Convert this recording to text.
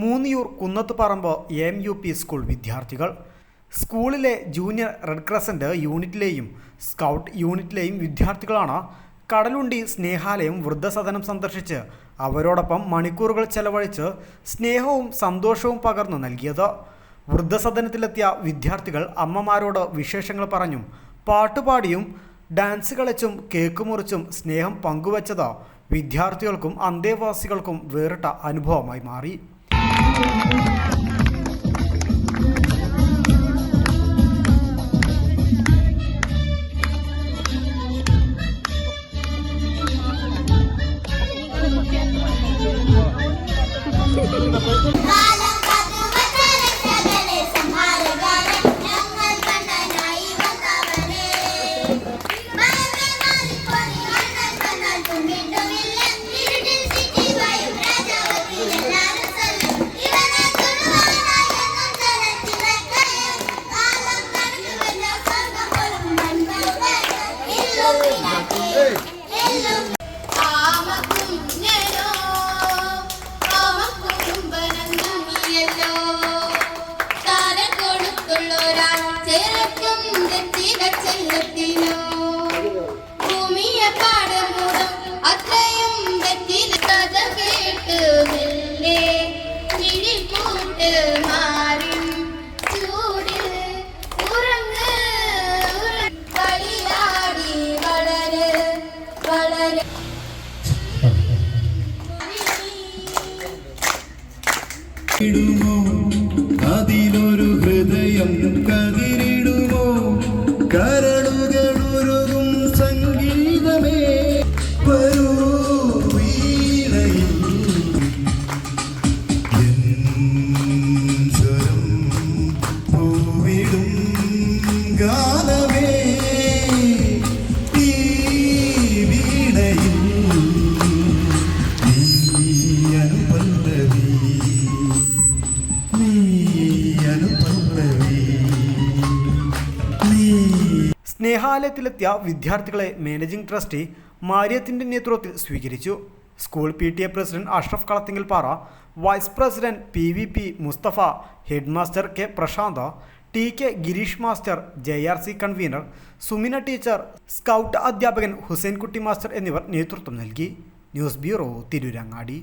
Moonniyur Kunnathuparamba M U P school വിദ്യാർത്ഥികൾ. സ്കൂളിലെ junior red crescent യൂണിറ്റിലെയും സ്കൗട്ട് യൂണിറ്റിലെയും വിദ്യാർത്ഥികളാണ് കടലുണ്ടി സ്നേഹാലയം വൃദ്ധസദനം സന്ദർശിച്ച് അവരോടൊപ്പം മണിക്കൂറുകൾ ചെലവഴിച്ച് സ്നേഹവും സന്തോഷവും പകർന്നു നൽകിയത്. വൃദ്ധസദനത്തിലെത്തിയ വിദ്യാർത്ഥികൾ അമ്മമാരോട് വിശേഷങ്ങൾ പറഞ്ഞും പാട്ടുപാടിയും ഡാൻസ് കളിച്ചും കേക്ക് മുറിച്ചും സ്നേഹം പങ്കുവച്ചത് വിദ്യാർത്ഥികൾക്കും അന്തേവാസികൾക്കും വേറിട്ട അനുഭവമായി മാറി. Bye. ഇടുമോ അതിലൊരു ഹൃദയം കതിരിടുമോ? കരളുകളൊരുകും സംഗീതമേ. വരൂ വീണയിൽ. സ്നേഹാലയത്തിലെത്തിയ വിദ്യാർത്ഥികളെ മാനേജിംഗ് ട്രസ്റ്റി മാരിയത്തിന്റെ നേതൃത്വത്തിൽ സ്വീകരിച്ചു. School P T A president Ashraf Kalathingal vice president P V P Musthafa head master K Prashantha T K Gireesh master J R C convener Sumina teacher scout അധ്യാപകൻ ഹുസൈൻകുട്ടി മാസ്റ്റർ എന്നിവർ നേതൃത്വം നൽകി. News bureau Tirurangadi.